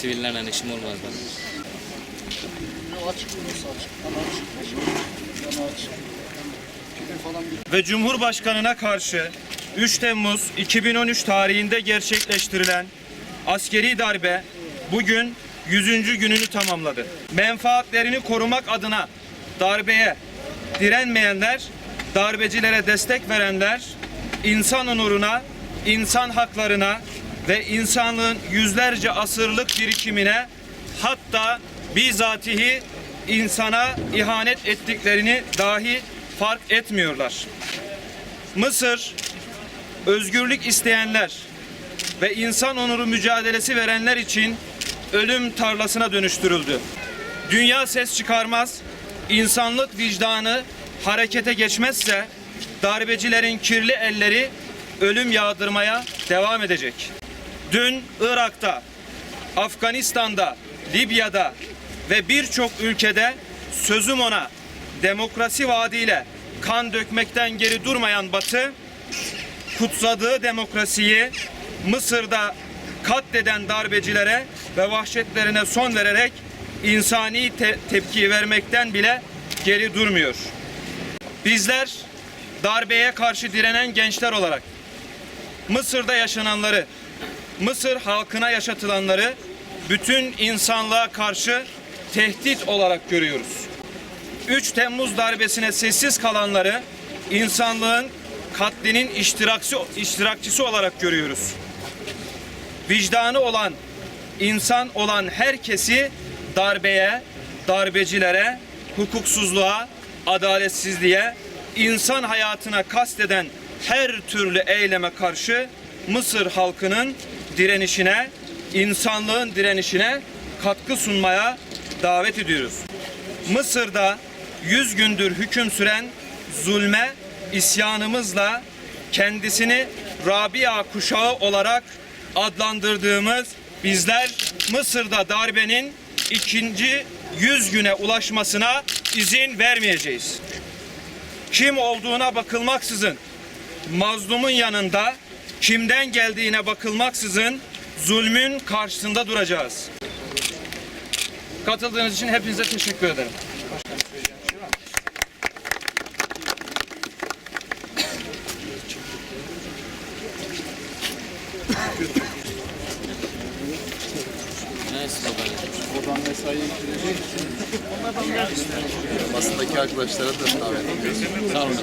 Sivillerle işim olmaz benim. Ve Cumhurbaşkanına karşı 3 Temmuz 2013 tarihinde gerçekleştirilen askeri darbe bugün 100. gününü tamamladı. Menfaatlerini korumak adına darbeye direnmeyenler, darbecilere destek verenler, insan onuruna, insan haklarına ve insanlığın yüzlerce asırlık birikimine hatta bizatihi insana ihanet ettiklerini dahi fark etmiyorlar. Mısır özgürlük isteyenler ve insan onuru mücadelesi verenler için ölüm tarlasına dönüştürüldü. Dünya ses çıkarmaz, insanlık vicdanı harekete geçmezse darbecilerin kirli elleri ölüm yağdırmaya devam edecek. Dün Irak'ta, Afganistan'da, Libya'da ve birçok ülkede sözüm ona demokrasi vaadiyle kan dökmekten geri durmayan Batı, kutsadığı demokrasiyi Mısır'da katleden darbecilere ve vahşetlerine son vererek insani te- tepki vermekten bile geri durmuyor. Bizler darbeye karşı direnen gençler olarak Mısır'da yaşananları, Mısır halkına yaşatılanları bütün insanlığa karşı tehdit olarak görüyoruz. 3 Temmuz darbesine sessiz kalanları insanlığın katlinin iştirakçı, iştirakçısı olarak görüyoruz. Vicdanı olan, insan olan herkesi darbeye, darbecilere, hukuksuzluğa, adaletsizliğe, insan hayatına kasteden her türlü eyleme karşı Mısır halkının direnişine, insanlığın direnişine katkı sunmaya davet ediyoruz. Mısır'da 100 gündür hüküm süren zulme isyanımızla kendisini Rabia kuşağı olarak adlandırdığımız bizler Mısır'da darbenin ikinci 100 güne ulaşmasına izin vermeyeceğiz. Kim olduğuna bakılmaksızın mazlumun yanında kimden geldiğine bakılmaksızın zulmün karşısında duracağız. Katıldığınız için hepinize teşekkür ederim. Basındaki arkadaşlara da davet ediyoruz. Sağ olun.